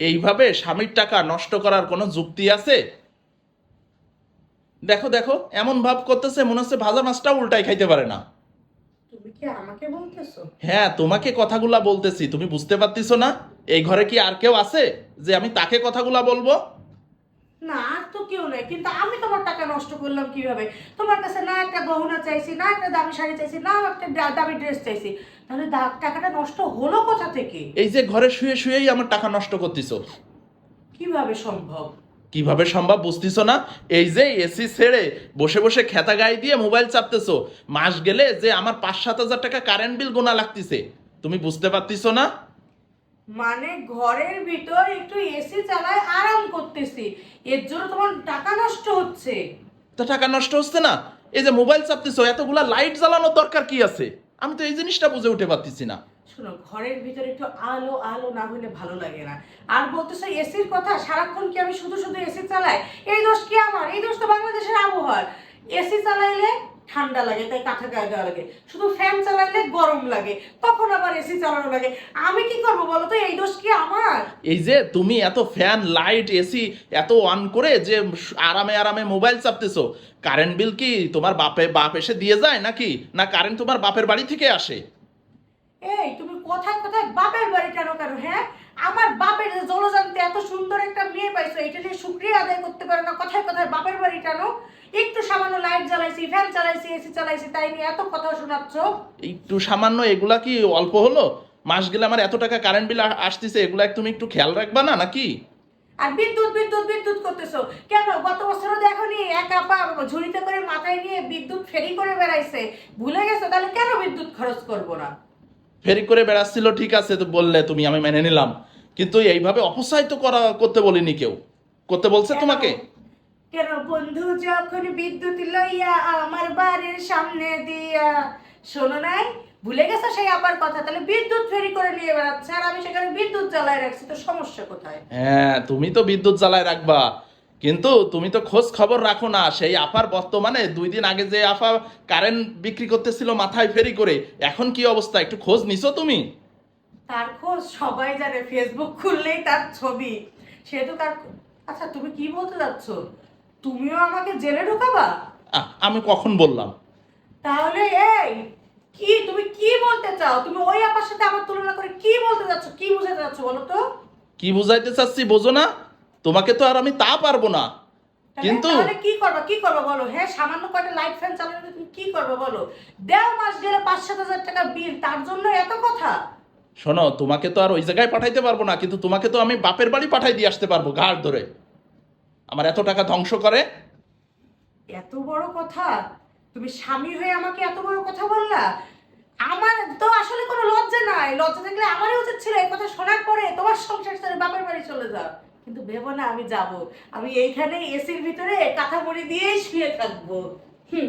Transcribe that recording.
এইভাবে স্বামীর টাকা নষ্ট করার কোনো যুক্তি আছে? দেখো দেখো এমন ভাব করতেছে মনে হচ্ছে ভাজা মাছটা উল্টাই খাইতে পারে না। তুমি কি আমাকে বলতেছো? হ্যাঁ তোমাকে কথাগুলা বলতেছি তুমি বুঝতে পারতেছো না? এই ঘরে কি আর কেউ আছে যে আমি তাকে কথাগুলা বলব? না আর তো কেউ নাই কিন্তু আমি টাকা নষ্ট করলাম কীভাবে? তোমার কাছে না একটা গহনা চাইছি না একটা দামি শাড়ি চাইছি না একটা দামি ড্রেস চাইছি তাহলে টাকাটা নষ্ট হলো কোথা থেকে? এই যে ঘরে শুয়ে শুয়েই আমার টাকা নষ্ট করতেছো। কীভাবে সম্ভব? কীভাবে সম্ভব বুঝতেছো না? এই যে এসি ছেড়ে বসে বসে খেতা গায়ে দিয়ে মোবাইল চাপতেছো। মাস গেলে যে আমার পাঁচ সাত হাজার টাকা কারেন্ট বিল গোনা লাগতেছে। তুমি বুঝতে পারতেছো না? মানে ঘরের ভিতর একটু এসি চালায় আরাম করতেছি। এর জন্য তোমার টাকা নষ্ট হচ্ছে। তো টাকা নষ্ট হচ্ছে না? এই যে মোবাইল চাপতেছো এতগুলা লাইট জ্বালানোর দরকার কি আছে? আমি তো এই জিনিসটা বুঝে উঠে পারতেছি না। শোনো ঘরের ভিতরে একটু আলো আলো না হলে ভালো লাগে না। আর বলতেছো এসির কথা সারাক্ষণ কি আমি শুধু শুধু এসি চালাই? এই দোষ কি আমার? এই দোষ তো বাংলাদেশের আবহাওয়ার। এসি চালাইলে ঠান্ডা লাগে তাই কাঁথা গায়ে দেওয়া লাগে। শুধু ফ্যান চালাইলে গরম লাগে তখন আবার এসি চালানো লাগে। আমি কি করব বলো তো? এই দোষ কি আমার? এই যে তুমি এত ফ্যান লাইট এসি এত অন করে যে আরামে আরামে মোবাইল চাপতেছো কারেন্ট বিল কি তোমার বাপে বাপ এসে দিয়ে যায় নাকি? না কারেন্ট তোমার বাপের বাড়ি থেকে আসে? এই তুমি কোথায় কোথায়? বাপের বাড়ি কেন কেন হ্যাঁ? আমার বাপের জলজান্তে এত সুন্দর একটা মেয়ে পাইছো এটা নিয়ে শুক্রিয়া আদায় করতে পারো না। কোথায় কোথায়? বাপের বাড়ি কেন? সামান্য লাইট জ্বালাইছি ফ্যান চালাইছি এসি চালাইছি তাই নিয়ে এত কথা শোনাচ্ছ। একটু সামান্য এগুলা কি অল্প হলো? মাস গেলে আমার এত টাকা কারেন্ট বিল আসতেছে এগুলা তুমি একটু খেয়াল রাখবা না নাকি? আর বিদ্যুৎ বিদ্যুৎ বিদ্যুৎ করতেছো। কেন? গত বছরও দেখোনি এক আপা ঝুড়িতে করে মাথায় নিয়ে বিদ্যুৎ ফেরি করে বেড়াইছে। ভুলে গেছো? তাহলে কেন বিদ্যুৎ খরচ করব না? ফেরি করে বেড়াচ্ছিল ঠিক আছে তো বললে তুমি আমি মেনে নিলাম। কিন্তু এইভাবে অপচয় তো করা করতে বলিনি কেউ। করতে বলছে তোমাকে? কেন বন্ধু যখন বিদ্যুৎ লইয়া আমার বাড়ির সামনে দিয়া? শোনো নাই ভুলে গেছো সেই আবার কথা? তাহলে বিদ্যুৎ ফেরি করে নিয়ে বেড়াচ্ছে আর আমি সেখানে বিদ্যুৎ জ্বালায় রাখছি তো সমস্যা কোথায়? হ্যাঁ তুমি তো বিদ্যুৎ জ্বালায় রাখবা। কিন্তু তুমি তো খোঁজ খবর রাখো না সেই আফার বর্তমানে দুই দিন আগে যে আফা কারেন্ট বিক্রি করতেছিল মাথায় ফেরি করে এখন কি অবস্থা? একটু খোঁজ নিছো তুমি? তার খোঁজ সবাই জানে ফেসবুক খুললেই তার ছবি। সে তো তার আচ্ছা তুমি কি বলতে যাচ্ছ? তুমিও আমাকে জেলে ঢোকাবা? আমি কখন বললাম? তাহলে এই কি তুমি কি বলতে চাও? তুমি ওই আপার সাথে আমার তুলনা করে কি বলতে যাচ্ছ কি বুঝাতে যাচ্ছ বলো তো? কি বুঝাইতে চাচ্ছি বোঝো না? তোমাকে তো আর আমি তা পারব না। কিন্তু তাহলে কি করবা? কি করবা বলো? হ্যাঁ সামান্য কয়টা লাইট ফ্যান চালালে তুমি কি করবে বলো? দেড় মাস গেলে পাঁচ সাত হাজার টাকা বিল তার জন্য এত কথা। শোনো তোমাকে তো আর ওই জায়গায় পাঠাইতে পারব না কিন্তু তোমাকে তো আমি বাপের বাড়ি পাঠাই দিয়ে আসতে পারব ঘাড় ধরে। আমার এত টাকা ধ্বংস করে। এত বড় কথা? তুমি স্বামী হয়ে আমাকে এত বড় কথা বললা? আমার তো আসলে কোনো লজ্জা নাই। লজ্জা থাকলে আমারই উচিত ছিল এই কথা শোনার পরে তোমার সংসার ছেড়ে বাপের বাড়ি চলে যাও। কিন্তু ভেবো না, আমি যাব। আমি এইখানে এসির ভিতরে কাঁথা মুড়ি দিয়েই শুয়ে থাকব। হুম।